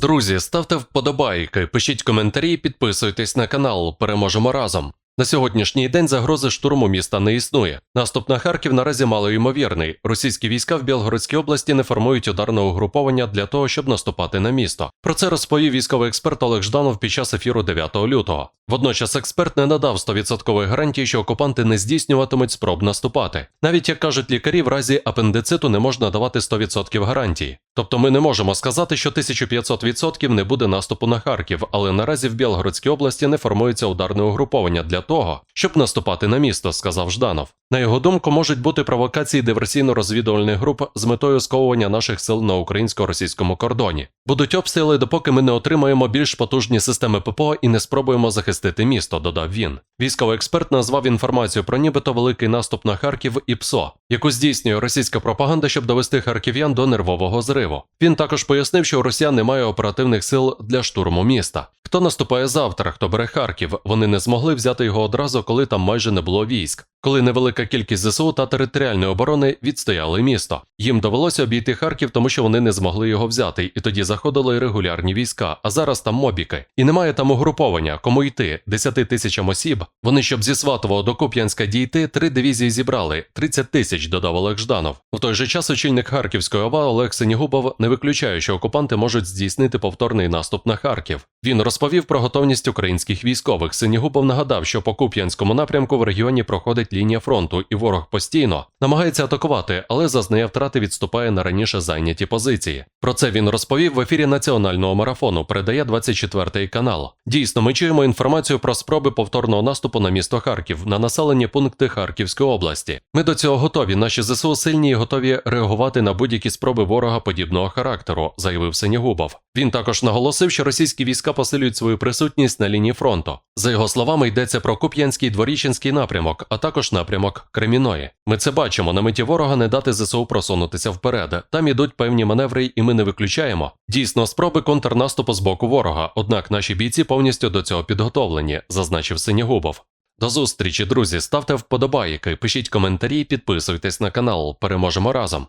Друзі, ставте вподобайки, пишіть коментарі, підписуйтесь на канал. Переможемо разом. На сьогоднішній день загрози штурму міста не існує. Наступ на Харків наразі малоймовірний. Російські війська в Білгородській області не формують ударне угруповання для того, щоб наступати на місто. Про це розповів військовий експерт Олег Жданов під час ефіру 9 лютого. Водночас експерт не надав 100% гарантії, що окупанти не здійснюватимуть спроб наступати. Навіть як кажуть лікарі, в разі апендициту не можна давати 100% гарантії. Тобто ми не можемо сказати, що 1500% не буде наступу на Харків, але наразі в Білгородській області не формується ударне угруповання для того, щоб наступати на місто, сказав Жданов. На його думку, можуть бути провокації диверсійно-розвідувальних груп з метою сковування наших сил на українсько-російському кордоні. Будуть обстріли, допоки ми не отримаємо більш потужні системи ППО і не спробуємо захистити місто, додав він. Військовий експерт назвав інформацію про нібито великий наступ на Харків і ПСО, яку здійснює російська пропаганда, щоб довести харків'ян до нервового зриву. Він також пояснив, що у росіян немає оперативних сил для штурму міста. Хто наступає завтра, хто бере Харків, вони не змогли взяти його одразу, коли там майже не було військ. Коли невелика кількість ЗСУ та територіальної оборони відстояли місто. Їм довелося обійти Харків, тому що вони не змогли його взяти, і тоді заходили регулярні війська, а зараз там мобіки. І немає там угруповання, кому йти, 10 тисячам осіб. Вони, щоб зі Сватового до Куп'янська дійти, три дивізії зібрали, 30 тисяч, додав Олег Жданов. В той же час очільник Харківської ОВА Олег Синігубов не виключає, що окупанти можуть здійснити повторний наступ на Харків. Він розповів про готовність українських військових. Синігубов нагадав, що по Куп'янському напрямку в регіоні проходить лінія фронту, і ворог постійно намагається атакувати, але зазнає втрати відступає на раніше зайняті позиції. Про це він розповів в ефірі національного марафону. Передає 24 канал. Дійсно, ми чуємо інформацію про спроби повторного наступу на місто Харків на населені пункти Харківської області. Ми до цього готові. Наші ЗСУ сильні і готові реагувати на будь-які спроби ворога подібного характеру, заявив Синігубов. Він також наголосив, що російські війська посилюють свою присутність на лінії фронту. За його словами, йдеться про Куп'янський дворічинський напрямок, а також напрямок Креміної. Ми це бачимо на меті ворога не дати ЗСУ просунутися вперед. Там ідуть певні маневри, і ми не виключаємо. Дійсно, спроби контрнаступу з боку ворога. Однак наші бійці повністю до цього підготовлені, зазначив Синягубов. До зустрічі, друзі. Ставте вподобайки, пишіть коментарі, підписуйтесь на канал. Переможемо разом.